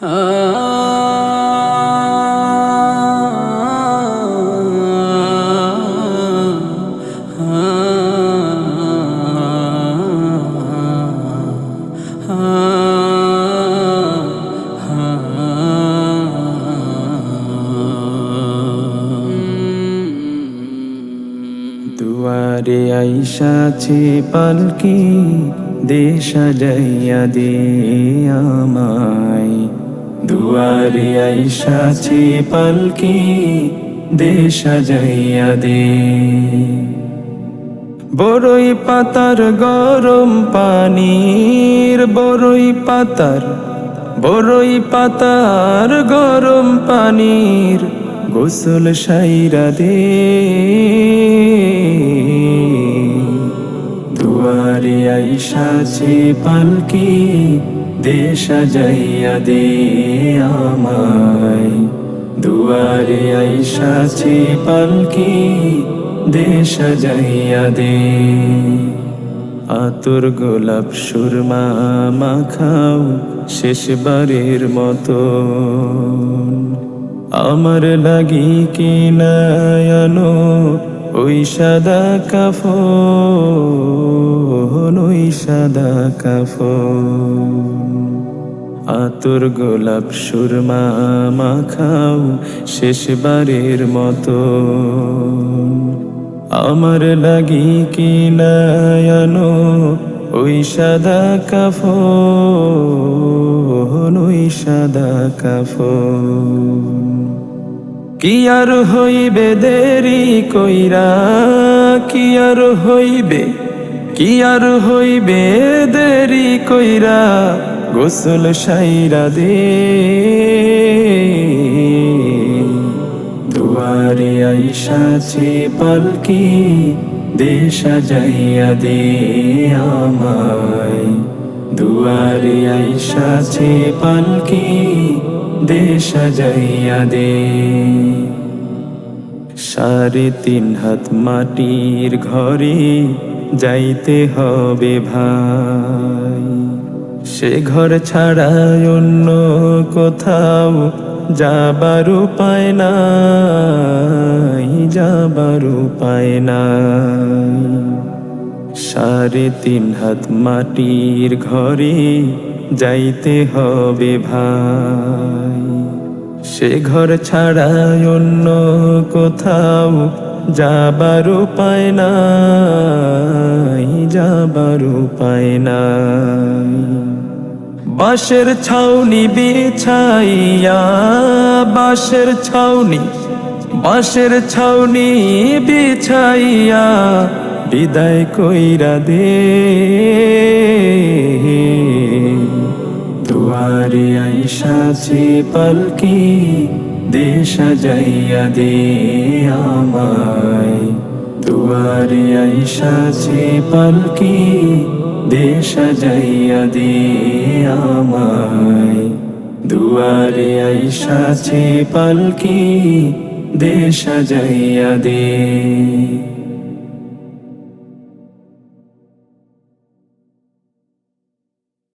দুয়ারে আইসাছে পালকি দেশা যাইয়া দে আমায়। দুয়ারে আইসাছে পালকি যাইয়া দে। বড়ই পাতার গরম পানির বড়ই পাতার বড়ই পাতার গরম পানির গোসল সাইরা দে। দুয়ারে আইসাছে পালকি দেশা যাইয়া দে আমায়। দুয়ারে আইসাছে পালকি, দেশা যাইয়া দে। আতর গোলাপ সুরমা মাখাও শেষবারের মতো। আমার লাগি কি নায়ানো ওই সাদা কাফন। ওই সাদা কাফন। আতর গোলাপ সুরমা মাখাও শেষবারের মতো। আমার লাগি কি নায়ানো ওই সাদা কাফন, ওই সাদা কাফন। কি আর হইবে দেরি কইরা, কি আর হইবে কি আর হইবে দেরি কইরা গোসল সাইরা দে। দুয়ারে আইসাছে পালকি দেশা যাইয়া দে আমায়। দুয়ারে আইসাছে পালকি দেশা যাইয়া দে। সাড়ে তিন হাত মাটির ঘরে যাইতে হবে ভাই। সে ঘর ছাড়া অন্য কোথাও যাবার উপায় নাই, যাবার উপায় নাই। সাড়ে তিন হাত মাটির ঘরে যাইতে হবে ভাই। সে ঘর ছাড়া অন্য কোথাও যাবার উপায় নাই, যাবার উপায় নাই। বাঁশের ছাউনি বিছাইয়া, বাঁশের ছাউনি বাঁশের ছাউনি বিছাইয়া বিদায় কইরা দে। দুয়ারে আইসাছে পালকি দেশা যাইয়া দে আমায়। দুয়ারে আইসাছে পালকি, দেশা যাইয়া দে আমায়। দুয়ারে আইসাছে পালকি, দেশা যাইয়া দে।